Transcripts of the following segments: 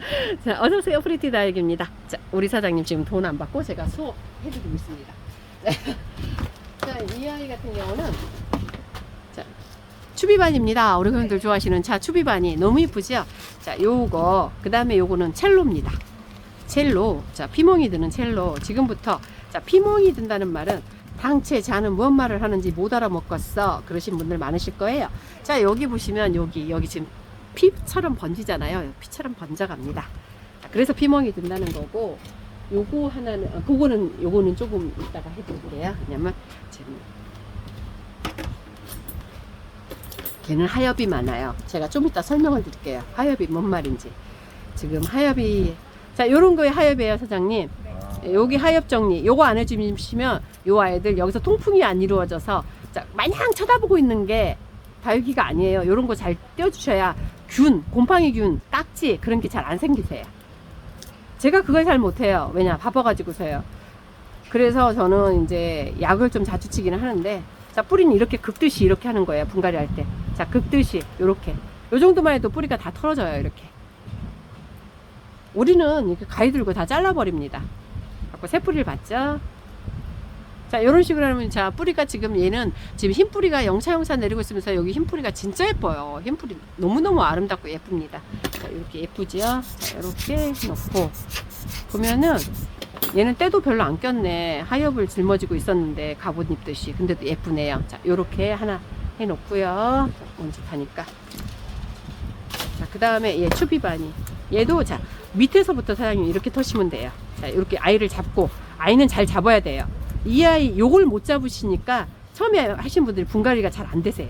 자, 어서오세요. 프리티 다육입니다. 자, 우리 사장님 지금 돈 안 받고 제가 수업해드리고 있습니다. 자, 이 아이 같은 경우는 자, 추비반입니다. 우리 형들 좋아하시는 차 추비반이 너무 이쁘죠? 자, 요거, 그 다음에 요거는 첼로입니다. 첼로. 자, 피멍이 드는 첼로. 지금부터, 자, 피멍이 든다는 말은 당최 자는 무슨 말을 하는지 못 알아먹겠어. 그러신 분들 많으실 거예요. 자, 여기 보시면 여기, 여기 지금 피처럼 번지잖아요. 피처럼 번져갑니다. 자, 그래서 피멍이 든다는 거고, 요거 하나는, 아, 그거는, 요거는 조금 이따가 해드릴게요. 왜냐면, 지금, 걔는 하엽이 많아요. 제가 좀 이따 설명을 드릴게요. 하엽이 뭔 말인지. 지금 하엽이, 자, 요런 거에 하엽이에요, 사장님. 예, 여기 하엽 정리 요거 안 해주시면 요 아이들 여기서 통풍이 안 이루어져서 자, 마냥 쳐다보고 있는 게 다육이가 아니에요 요런 거 잘 떼어주셔야 균 곰팡이 균 딱지 그런 게 잘 안 생기세요. 제가 그걸 잘 못해요. 왜냐 바빠가지고서요. 그래서 저는 이제 약을 좀 자주 치기는 하는데 자 뿌리는 이렇게 긁듯이 이렇게 하는 거예요 분갈이 할 때. 자 긁듯이 요렇게. 요 정도만 해도 뿌리가 다 털어져요 이렇게. 우리는 이렇게 가위 들고 다 잘라버립니다. 갖고 새 뿌리를 봤죠. 자, 이런 식으로 하면 자, 뿌리가 지금 얘는 지금 흰 뿌리가 영차영차 내리고 있으면서 여기 흰 뿌리가 진짜 예뻐요. 흰 뿌리 너무너무 아름답고 예쁩니다. 자, 이렇게 예쁘지요? 자, 이렇게 놓고 보면은 얘는 때도 별로 안 꼈네. 하엽을 짊어지고 있었는데 갑옷 입듯이. 근데도 예쁘네요. 자, 요렇게 하나 해 놓고요. 먼지 타니까. 자, 그 다음에 얘 추비바니. 얘도 자, 밑에서부터 사장님 이렇게 터시면 돼요. 자, 이렇게 아이를 잡고, 아이는 잘 잡아야 돼요. 이 아이, 요걸 못 잡으시니까 처음에 하신 분들이 분갈이가 잘 안 되세요.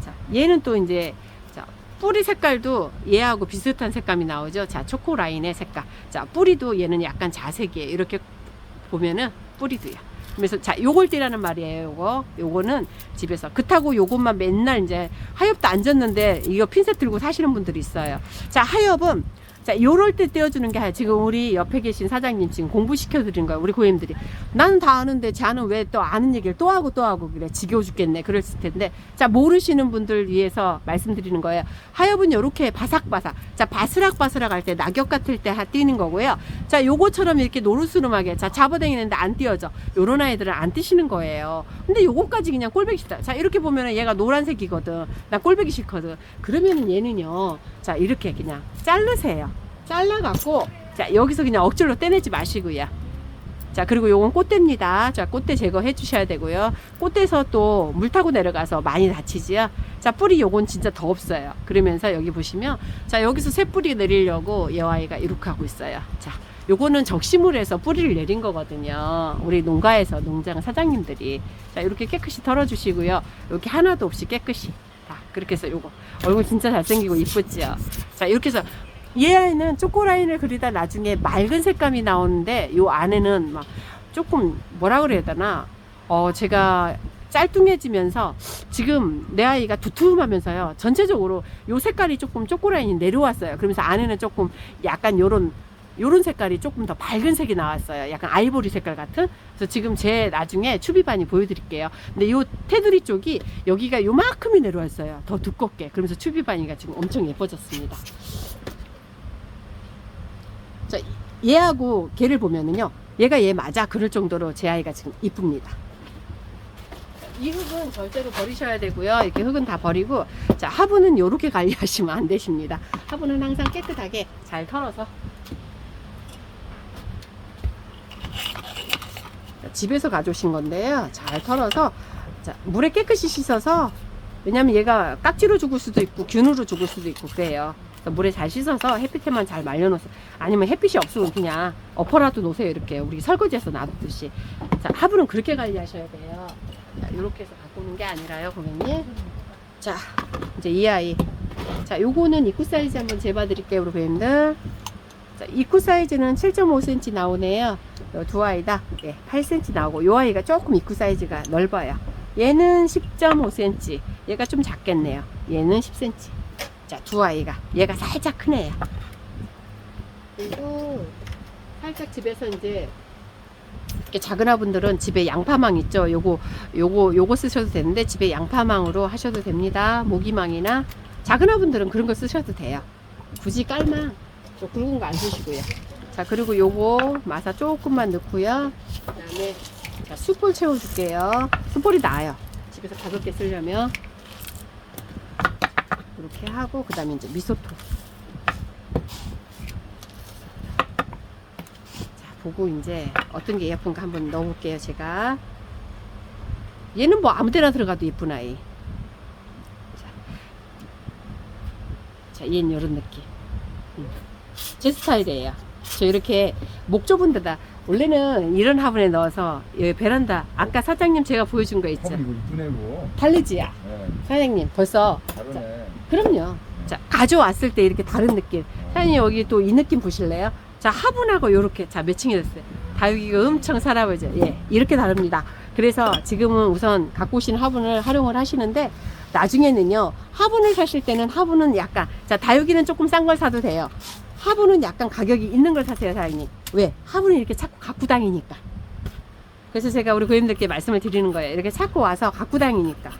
자, 얘는 또 이제, 자, 뿌리 색깔도 얘하고 비슷한 색감이 나오죠. 자, 초코 라인의 색깔. 자, 뿌리도 얘는 약간 자색이에요. 이렇게 보면은 뿌리도요. 그래서 자, 요걸 띠라는 말이에요. 요거. 요거는 집에서 그렇다고 요것만 맨날 이제 하엽도 안 졌는데 이거 핀셋 들고 사시는 분들이 있어요. 자, 하엽은 자, 요럴 때 떼어주는 게 아니라 지금 우리 옆에 계신 사장님 지금 공부시켜 드린 거예요. 우리 고객님들이. 나는 다 아는데 쟤는 왜 또 아는 얘기를 또 하고 또 하고 그래. 지겨워 죽겠네. 그랬을 텐데. 자, 모르시는 분들 위해서 말씀드리는 거예요. 하엽은 요렇게 바삭바삭. 자, 바스락바스락 할 때 낙엽 같을 때 하- 뛰는 거고요. 자, 요거처럼 이렇게 노르스름하게 자, 잡아당기는데 안 띄어져. 요런 아이들은 안 뛰시는 거예요. 근데 요거까지 그냥 꼴배기 싫다. 자, 이렇게 보면은 얘가 노란색이거든. 나 꼴배기 싫거든. 그러면은 얘는요. 자, 이렇게 그냥 자르세요. 잘라갖고 자 여기서 그냥 억지로 떼내지 마시고요. 자 그리고 요건 꽃대입니다. 자 꽃대 제거해 주셔야 되고요. 꽃대에서 또 물 타고 내려가서 많이 다치지요. 자 뿌리 요건 진짜 더 없어요. 그러면서 여기 보시면 자 여기서 새 뿌리 내리려고 여아이가 이렇게 하고 있어요. 자 요거는 적시물에서 뿌리를 내린 거거든요. 우리 농가에서 농장 사장님들이 자 이렇게 깨끗이 털어주시고요. 이렇게 하나도 없이 깨끗이 다 그렇게 해서 요거. 얼굴 진짜 잘생기고 이쁘죠. 자 이렇게 해서 얘 아이는 초코라인을 그리다 나중에 맑은 색감이 나오는데 요 안에는 막 조금 뭐라 그래야 되나? 어 제가 짤뚱해지면서 지금 내 아이가 두툼하면서요. 전체적으로 요 색깔이 조금 초코라인이 내려왔어요. 그러면서 안에는 조금 약간 요런 요런 색깔이 조금 더 밝은 색이 나왔어요 약간 아이보리 색깔 같은 그래서 지금 제 나중에 추비반이 보여드릴게요 근데 요 테두리 쪽이 여기가 요만큼이 내려왔어요 더 두껍게 그러면서 추비반이가 지금 엄청 예뻐졌습니다 자, 얘하고 걔를 보면은요. 얘가 얘 맞아 그럴 정도로 제 아이가 지금 이쁩니다. 이 흙은 절대로 버리셔야 되고요. 이렇게 흙은 다 버리고 자 화분은 이렇게 관리하시면 안 되십니다. 화분은 항상 깨끗하게 잘 털어서 집에서 가져오신 건데요. 잘 털어서 자, 물에 깨끗이 씻어서 왜냐면 얘가 깍지로 죽을 수도 있고 균으로 죽을 수도 있고 그래요. 물에 잘 씻어서 햇빛에만 잘 말려놓으세요. 아니면 햇빛이 없으면 그냥 엎어라도 놓으세요. 이렇게 우리 설거지해서 놔두듯이. 자, 화분은 그렇게 관리하셔야 돼요. 자, 이렇게 해서 오는 게 아니라요, 고객님. 자, 이제 이 아이. 자, 요거는 입구 사이즈 한번 재봐 드릴게요, 우리 고객님들. 자, 입구 사이즈는 7.5cm 나오네요. 요두 아이다. 예, 8cm 나오고, 요 아이가 조금 입구 사이즈가 넓어요. 얘는 10.5cm. 얘가 좀 작겠네요. 얘는 10cm. 자, 두 아이가. 얘가 살짝 크네요. 그리고 살짝 집에서 이제 이렇게 작은 아분들은 집에 양파망 있죠. 요거 요거 요거 쓰셔도 되는데 집에 양파망으로 하셔도 됩니다. 모기망이나 작은 아분들은 그런 거 쓰셔도 돼요. 굳이 깔망 또 굵은 거 안 쓰시고요. 자, 그리고 요거 마사 조금만 넣고요. 그 다음에 자, 숯불 채워줄게요. 숯불이 나아요. 집에서 가볍게 쓰려면. 이렇게 하고, 그 다음에 이제 미소토. 자, 보고 이제 어떤 게 예쁜가 한번 넣어볼게요, 제가. 얘는 뭐 아무 데나 들어가도 예쁜 아이. 자, 자 얘는 이런 느낌. 음. 제 스타일이에요. 저 이렇게 목 좁은 데다 원래는 이런 화분에 넣어서 여기 베란다 아까 사장님 제가 보여준 거 있죠. 이거 이쁘네 이거. 달리지야. 네, 사장님 벌써 다르네. 그럼요. 자 가져왔을 때 이렇게 다른 느낌. 사장님 여기 또 이 느낌 보실래요? 자 화분하고 이렇게 자 매칭이 됐어요. 다육이가 엄청 살아보죠. 예 이렇게 다릅니다. 그래서 지금은 우선 갖고 오신 화분을 활용을 하시는데 나중에는요 화분을 사실 때는 화분은 약간 자 다육이는 조금 싼 걸 사도 돼요. 화분은 약간 가격이 있는 걸 사세요, 사장님. 왜? 화분을 이렇게 자꾸 갖고 다니니까. 그래서 제가 우리 고객님들께 말씀을 드리는 거예요. 이렇게 자꾸 와서 갖고 다니니까.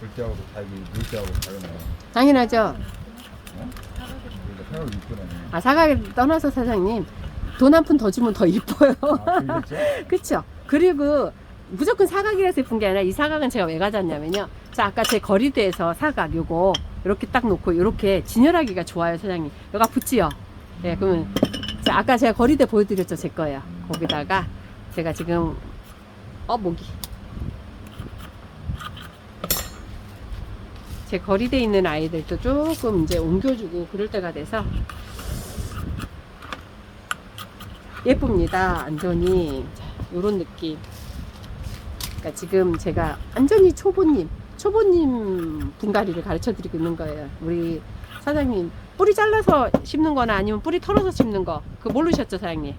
글자하고 다이 물자하고 다르네. 당연하죠. 그러니까 생각을 이쁘네. 아, 사각을 떠나서 사장님, 돈 한 푼 더 주면 더 이뻐요. 아, 그렇죠? 그쵸? 그리고 무조건 사각이라서 예쁜 게 아니라 이 사각은 제가 왜 가져왔냐면요. 자, 아까 제 거리대에서 사각 요거 이렇게 딱 놓고 이렇게 진열하기가 좋아요, 사장님. 여가 붙지요? 네, 그러면 자, 아까 제가 거리대 보여드렸죠, 제 거예요. 거기다가 제가 지금 어 모기. 제 거리대 있는 아이들도 조금 이제 옮겨주고 그럴 때가 돼서 예쁩니다. 완전히 자, 요런 느낌. 그러니까 지금 제가 완전히 초보님, 초보님 분갈이를 가르쳐 드리고 있는 거예요. 우리 사장님 뿌리 잘라서 심는 거나 아니면 뿌리 털어서 심는 거 그거 모르셨죠, 사장님?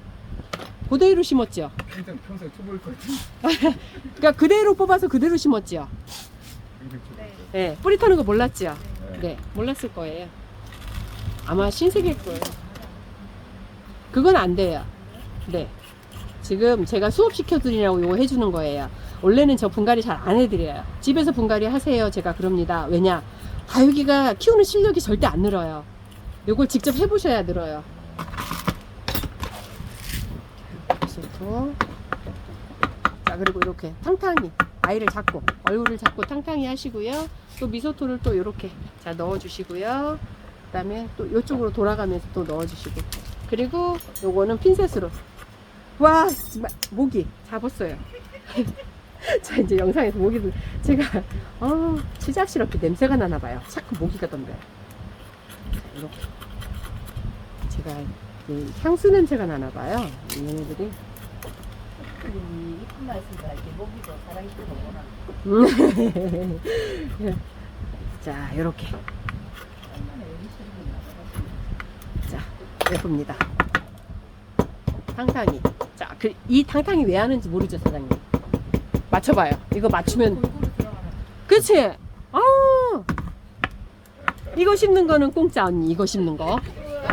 그대로 심었죠. 평생 평생 초보일 것 같은. 그러니까 그대로 뽑아서 그대로 심었죠. 초보. 네, 뿌리 터는 거 몰랐죠. 네. 네, 몰랐을 거예요. 아마 신세계일 거예요. 그건 안 돼요. 네. 지금 제가 수업 시켜드리라고 요거 해주는 거예요. 원래는 저 분갈이 잘 안 해드려요. 집에서 분갈이 하세요. 제가 그럽니다. 왜냐? 다육이가 키우는 실력이 절대 안 늘어요. 요걸 직접 해보셔야 늘어요. 자, 그리고 이렇게 탕탕이. 아이를 잡고, 얼굴을 잡고 탕탕이 하시고요. 또 미소토를 또 이렇게 자 넣어주시고요. 그 다음에 또 이쪽으로 돌아가면서 또 넣어주시고. 그리고 요거는 핀셋으로. 와, 정말 모기 잡았어요. 자, 이제 영상에서 모기도 제가, 어, 치작스럽게 냄새가 나나 봐요. 자꾸 모기가 덤벼요. 자, 이렇게. 제가 이 향수 냄새가 나나 봐요. 얘네들이. 이 이렇게 모기도 사랑이 들어오나 자, 나가지고 자, 예쁩니다. 탕탕이. 자, 그, 이 탕탕이 왜 하는지 모르죠, 사장님? 맞춰봐요. 이거 맞추면. 그치? 아우! 이거 심는 거는 공짜 언니, 이거 심는 거.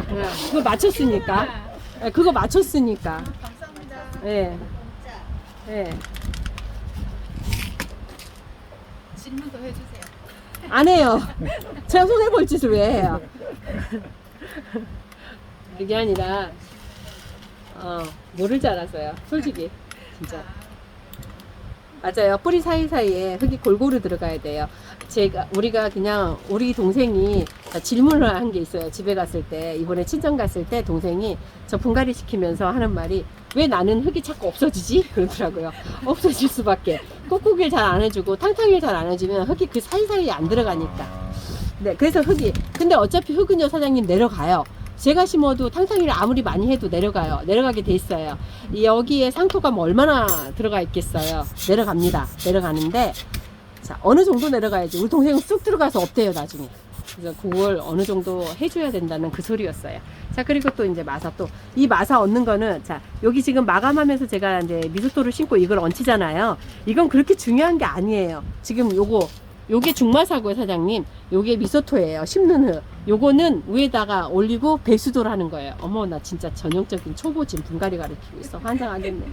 네, 그거 맞췄으니까. 네, 그거 맞췄으니까. 감사합니다 예. 예. 질문 더 해주세요 안 해요. 제가 손해볼 짓을 왜 해요? 그게 아니라, 어, 모를 줄 알았어요. 솔직히. 진짜. 맞아요. 뿌리 사이사이에 흙이 골고루 들어가야 돼요. 제가, 우리가 그냥, 우리 동생이 질문을 한 게 있어요. 집에 갔을 때, 이번에 친정 갔을 때 동생이 저 분갈이 시키면서 하는 말이 왜 나는 흙이 자꾸 없어지지? 그러더라고요. 없어질 수밖에. 꾹꾹이를 잘안 해주고 탕탕이를 잘안 해주면 흙이 그 사이사이에 안 들어가니까. 아, 네, 그래서 흙이. 근데 어차피 흙은요, 사장님 내려가요. 제가 심어도 탕탕이를 아무리 많이 해도 내려가요. 내려가게 돼 있어요. 이 여기에 상토가 뭐 얼마나 들어가 있겠어요. 내려갑니다. 내려가는데, 자, 어느 정도 내려가야지. 우리 동생은 쑥 들어가서 없대요, 나중에. 그래서 그걸 어느 정도 해줘야 된다는 그 소리였어요. 자, 그리고 또 이제 마사 또. 이 마사 얹는 거는, 자, 여기 지금 마감하면서 제가 이제 미소토를 신고 이걸 얹히잖아요. 이건 그렇게 중요한 게 아니에요. 지금 요거, 요게 중마사고요 사장님 요게 미소토예요. 심는 흙. 요거는 위에다가 올리고 배수도를 하는 거예요. 어머 나 진짜 전형적인 초보진 분갈이 가르치고 있어. 환장하겠네.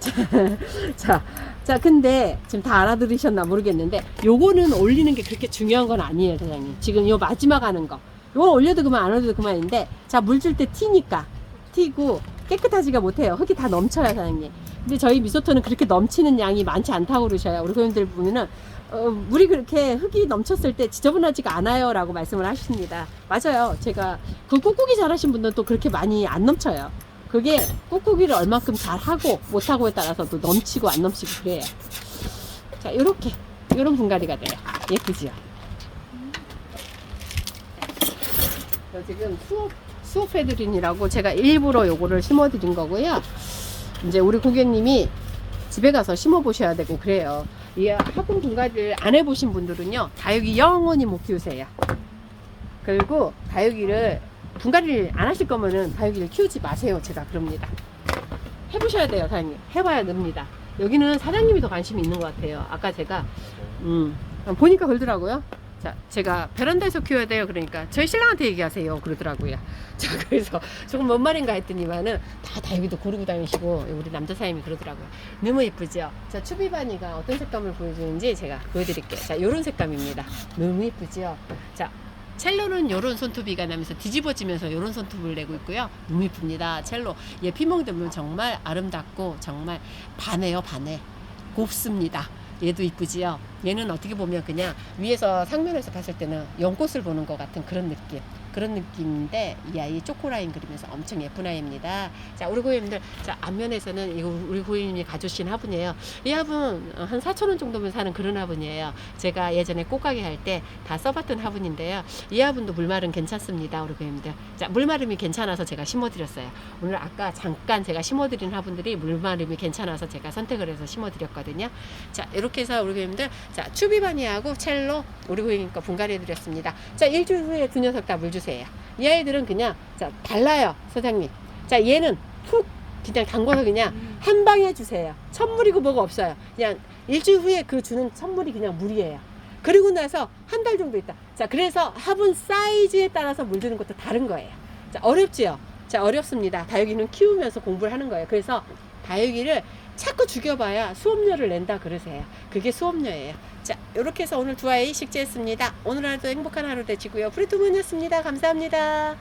자, 자, 자 근데 지금 다 알아들으셨나 모르겠는데 요거는 올리는 게 그렇게 중요한 건 아니에요 사장님. 지금 요 마지막 하는 거. 요건 올려도 그만 안 올려도 그만인데 자 물 줄 때 튀니까. 튀고 깨끗하지가 못해요. 흙이 다 넘쳐요 사장님. 근데 저희 미소토는 그렇게 넘치는 양이 많지 않다고 그러셔요. 우리 고객님들 보면은 어, 물이 그렇게 흙이 넘쳤을 때 지저분하지가 않아요 라고 말씀을 하십니다. 맞아요. 제가 그 꾹꾹이 잘하신 분들은 또 그렇게 많이 안 넘쳐요. 그게 꾹꾹이를 얼만큼 잘하고 못하고에 따라서 또 넘치고 안 넘치고 그래요. 자 요렇게 요런 분갈이가 돼요. 예쁘지요? 저 지금 수업 수업해드린이라고 제가 일부러 요거를 심어드린 거고요. 이제 우리 고객님이 집에 가서 심어 보셔야 되고 그래요 이 화분 분갈이를 안 해보신 분들은요 다육이 영원히 못 키우세요. 그리고 다육이를 분갈이를 안 하실 거면은 다육이를 키우지 마세요. 제가 그럽니다. 해보셔야 돼요 사장님. 해봐야 됩니다. 여기는 사장님이 더 관심이 있는 것 같아요. 아까 제가 음 보니까 그러더라고요 자 제가 베란다에서 키워야 돼요 그러니까 저희 신랑한테 얘기하세요 그러더라고요 자 그래서 조금 뭔 말인가 했더니만은 다 다육이도 고르고 다니시고 우리 남자 사장님이 그러더라고요 너무 예쁘죠 자 추비바니가 어떤 색감을 보여주는지 제가 보여드릴게요 자 요런 색감입니다 너무 예쁘죠 자 첼로는 요런 손톱이가 나면서 뒤집어지면서 요런 손톱을 내고 있고요. 너무 이쁩니다. 첼로. 얘 피멍되면 정말 아름답고 정말 반해요, 반해. 곱습니다. 얘도 이쁘지요. 얘는 어떻게 보면 그냥 위에서 상면에서 봤을 때는 연꽃을 보는 것 같은 그런 느낌. 그런 느낌인데 이 아이 초코라인 그리면서 엄청 예쁜 아이입니다. 자, 우리 고객님들, 자 앞면에서는 이거 우리 고객님이 가져오신 화분이에요. 이 화분 어, 한 4천 원 정도면 사는 그런 화분이에요. 제가 예전에 꽃가게 할 때 다 써봤던 화분인데요. 이 화분도 물마름 괜찮습니다, 우리 고객님들. 자, 물마름이 괜찮아서 제가 심어드렸어요. 오늘 아까 잠깐 제가 심어드린 화분들이 물마름이 괜찮아서 제가 선택을 해서 심어드렸거든요. 자, 이렇게 해서 우리 고객님들, 자, 추비바니하고 첼로 우리 고객님 거 분갈이해드렸습니다. 자, 일주일 후에 두 녀석 다 물 주세요. 이 아이들은 그냥, 자, 달라요, 사장님. 자, 얘는 푹 그냥 담궈서 그냥 한 방에 주세요. 선물이고 뭐가 없어요. 그냥 일주일 후에 그 주는 선물이 그냥 물이에요. 그리고 나서 한 달 정도 있다. 자, 그래서 화분 사이즈에 따라서 물 주는 것도 다른 거예요. 자, 어렵지요? 자, 어렵습니다. 다육이는 키우면서 공부를 하는 거예요. 그래서 다육이를 자꾸 죽여봐야 수업료를 낸다 그러세요. 그게 수업료예요. 자, 이렇게 해서 오늘 두 아이 식재했습니다. 오늘 하루도 행복한 하루 되시고요. 프리토문이었습니다. 감사합니다.